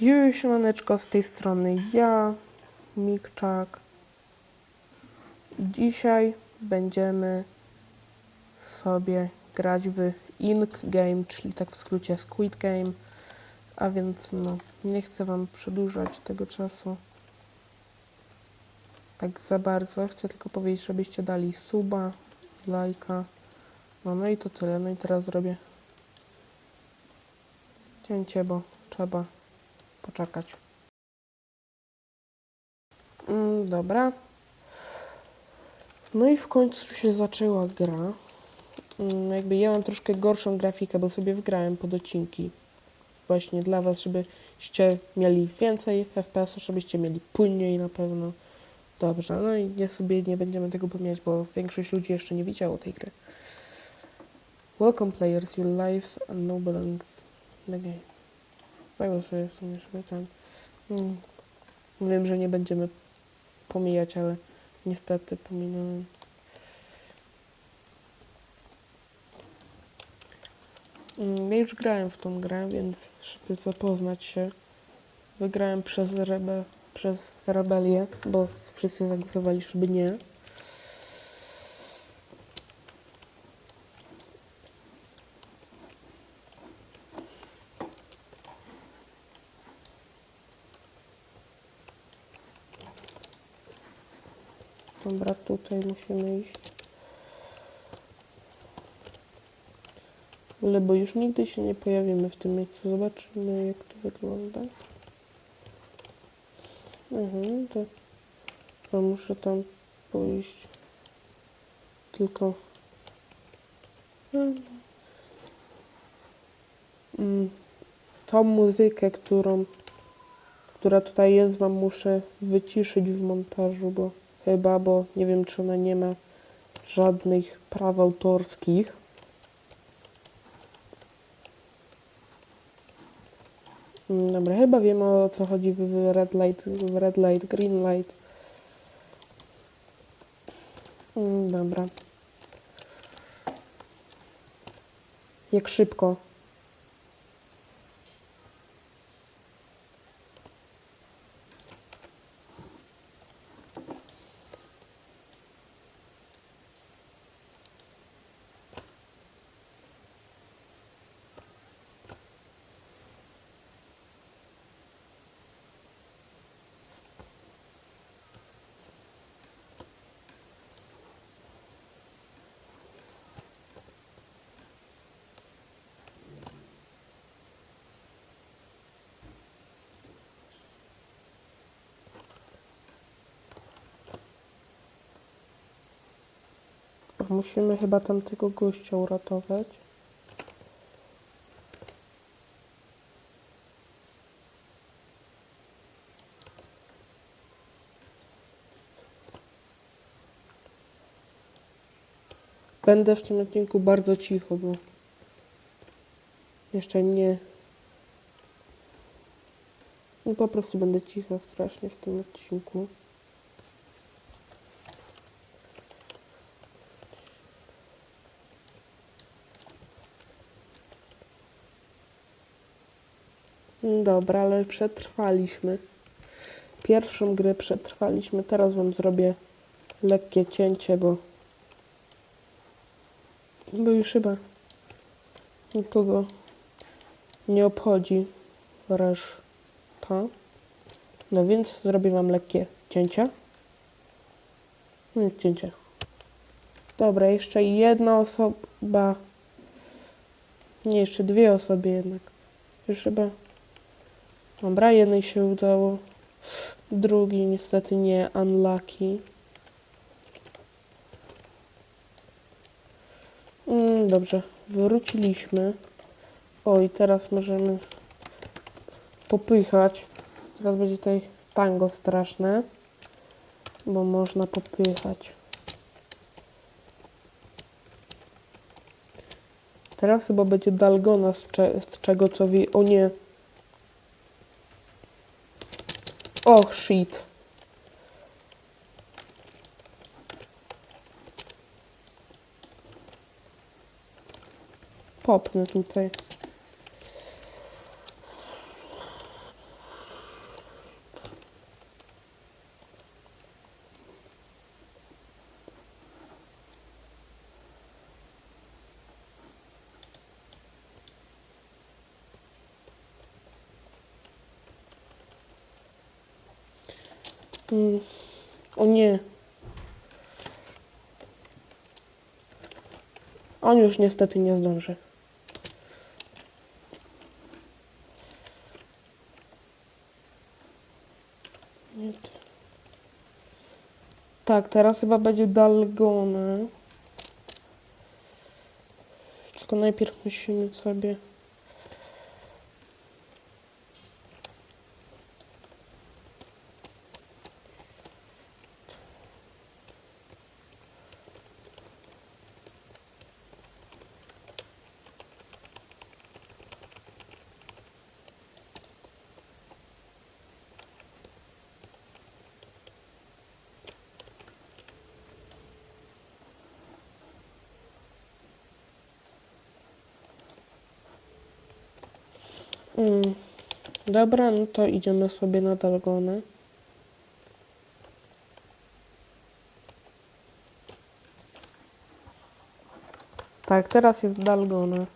Juju, siemaneczko, z tej strony ja, Mikczak. Dzisiaj będziemy sobie grać w Ink Game, czyli tak w skrócie Squid Game. A więc no, nie chcę Wam przedłużać tego czasu tak za bardzo. Chcę tylko powiedzieć, żebyście dali suba, lajka. No, no i to tyle. No i teraz zrobię cięcie, bo trzeba poczekać. Mm, dobra. No i w końcu się zaczęła gra. Mm, jakby ja mam troszkę gorszą grafikę, bo sobie wgrałem pod odcinki. Właśnie dla Was, żebyście mieli więcej FPS, żebyście mieli płynniej na pewno. Dobrze, no i nie sobie nie będziemy tego pomijać, bo większość ludzi jeszcze nie widziało tej gry. Welcome players, your lives and no belongs the game. Zajmę sobie w sumie, żeby ten... Mm, wiem, że nie będziemy pomijać, ale niestety pominąłem. Mm, Ja już grałem w tą grę, więc żeby zapoznać się, wygrałem przez, rebe, przez rebelię, bo wszyscy zagłosowali, żeby nie. Dobra, tutaj musimy iść. Ale bo już nigdy się nie pojawimy w tym miejscu. Zobaczymy jak to wygląda. Mhm, to, to muszę tam pójść. Tylko... Mm, tą muzykę, którą która tutaj jest, wam muszę wyciszyć w montażu, bo chyba, bo nie wiem, czy ona nie ma żadnych praw autorskich. Mm, Dobra, chyba wiem o co chodzi w red light, w red light, green light. Mm, Dobra. Jak szybko? Musimy chyba tamtego gościa uratować. Będę w tym odcinku bardzo cicho, bo jeszcze nie. No po prostu będę cicho strasznie w tym odcinku. Dobra, ale przetrwaliśmy. Pierwszą grę przetrwaliśmy. Teraz wam zrobię lekkie cięcie, bo bo już chyba nikogo nie obchodzi reszta. No więc zrobię wam lekkie cięcie. No jest cięcie. Dobra, jeszcze jedna osoba. Nie, jeszcze dwie osoby jednak. Już chyba. Dobra, jednej się udało. Drugi niestety nie. Unlucky. Mm, dobrze, wróciliśmy. O, i teraz możemy popychać. Teraz będzie tutaj tango straszne, bo można popychać. Teraz chyba będzie Dalgona z, z czego co wie. O nie. Och, shit. Popnę tutaj. Mm. O nie. On już niestety nie zdąży. Nie ty. Tak, teraz chyba będzie Dalgona. Tylko najpierw musimy sobie... Mm. Dobra, no to idziemy sobie na Dalgonę. Tak, teraz jest Dalgona.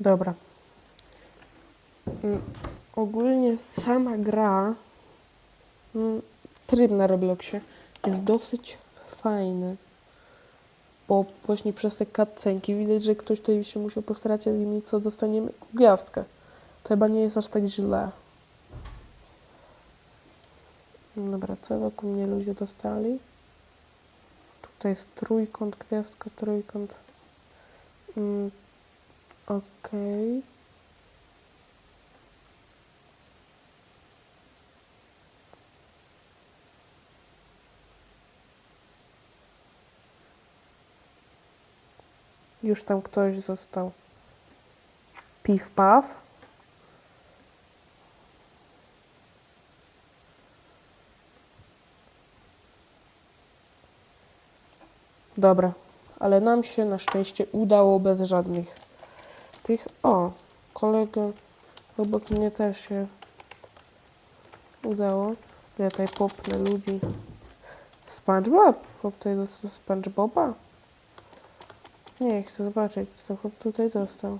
Dobra. Mm, Ogólnie sama gra, mm, tryb na Robloxie jest dosyć fajny. Bo właśnie przez te cutscenki widać, że ktoś tutaj się musiał postarać i co dostaniemy gwiazdkę. To chyba nie jest aż tak źle. Dobra, co wokół mnie ludzie dostali? Tutaj jest trójkąt, gwiazdka, trójkąt. Mm, Okej. Już tam ktoś został. Piw paw. Dobra, ale nam się na szczęście udało bez żadnych tych. O, kolega obok mnie też się udało. Ja tutaj popnę ludzi. SpongeBob? Chłop tutaj dostał SpongeBoba? Nie, chcę zobaczyć, co chłop tutaj dostał.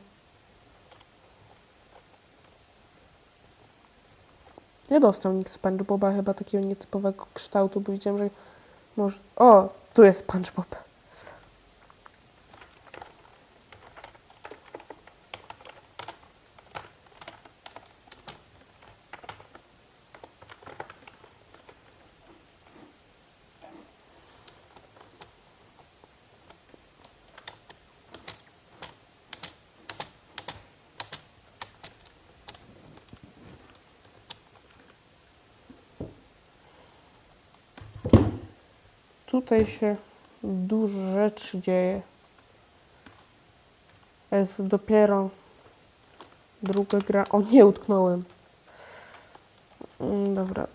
Nie dostał nikt SpongeBoba, chyba takiego nietypowego kształtu, bo widziałem, że może... O, tu jest SpongeBob. Tutaj się dużo rzeczy dzieje. Jest dopiero druga gra. O nie, utknąłem. Mm, Dobra.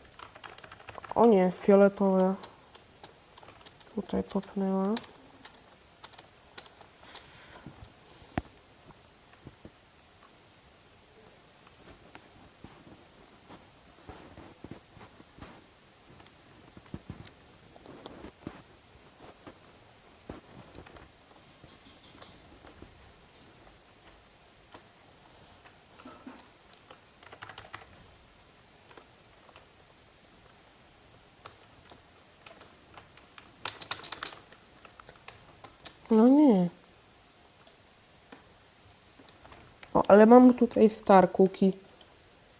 O nie, fioletowe. Tutaj popnęła. No nie. Ale mam tutaj star cookie.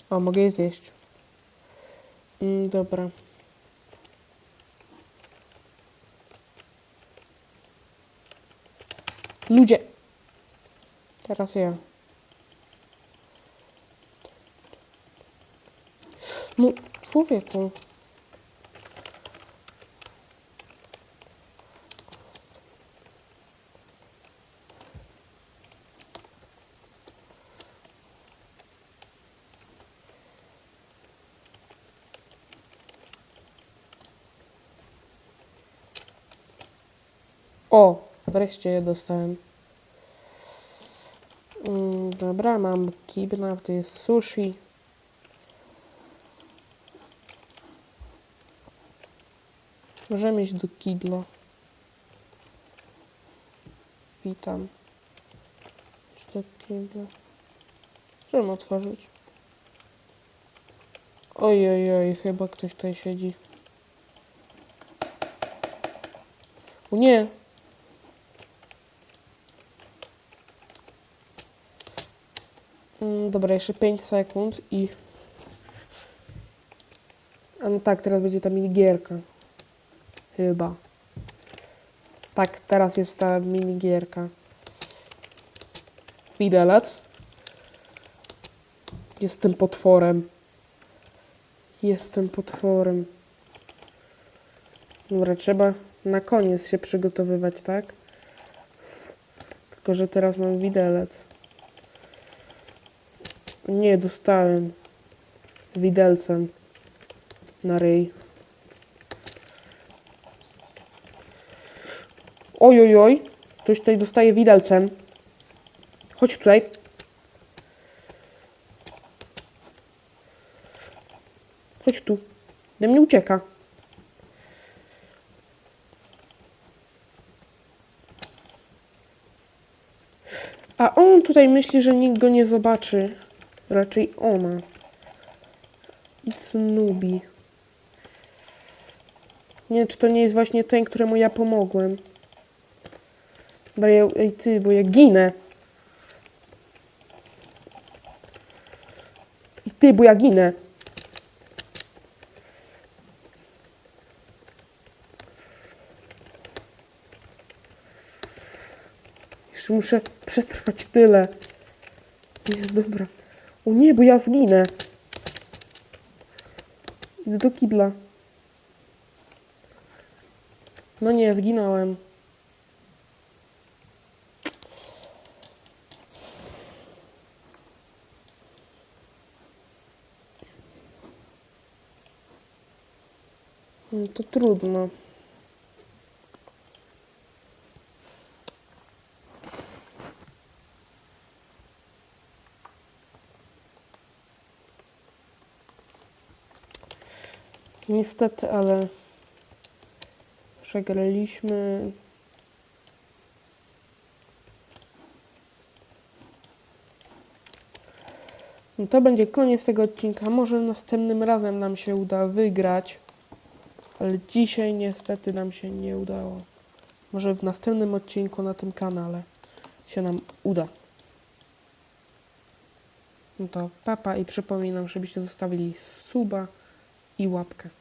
O, mogę je zjeść. Mm, dobra. Ludzie. Teraz ja. No, człowieku. O, wreszcie je dostałem. Dobra, mam kibna, to jest sushi. Możemy iść do kibla. Witam. Do kibla. Możemy otworzyć. Oj, oj, oj, chyba ktoś tutaj siedzi. Nie! Dobra, jeszcze 5 sekund i... A no tak, teraz będzie ta minigierka. Chyba. Tak, teraz jest ta minigierka. Widelec. Jestem potworem. Jestem potworem. Dobra, trzeba na koniec się przygotowywać, tak? Tylko, że teraz mam widelec. Nie, dostałem widelcem na ryj. Oj, oj, oj. Ktoś tutaj dostaje widelcem. Chodź tutaj. Chodź tu. Do mnie ucieka. A on tutaj myśli, że nikt go nie zobaczy. Raczej ona. It's nubi. Nie wiem, czy to nie jest właśnie ten, któremu ja pomogłem. Bo ja, ej ty, bo ja ginę. I ty, bo ja ginę. Jeszcze muszę przetrwać tyle. Jest dobra. O nie, bo ja zginę. Idę do kibla. No nie, zginąłem. No to trudno. Niestety, ale przegraliśmy. No to będzie koniec tego odcinka. Może następnym razem nam się uda wygrać, ale dzisiaj niestety nam się nie udało. Może w następnym odcinku na tym kanale się nam uda. No to papa i przypominam, żebyście zostawili suba i łapkę.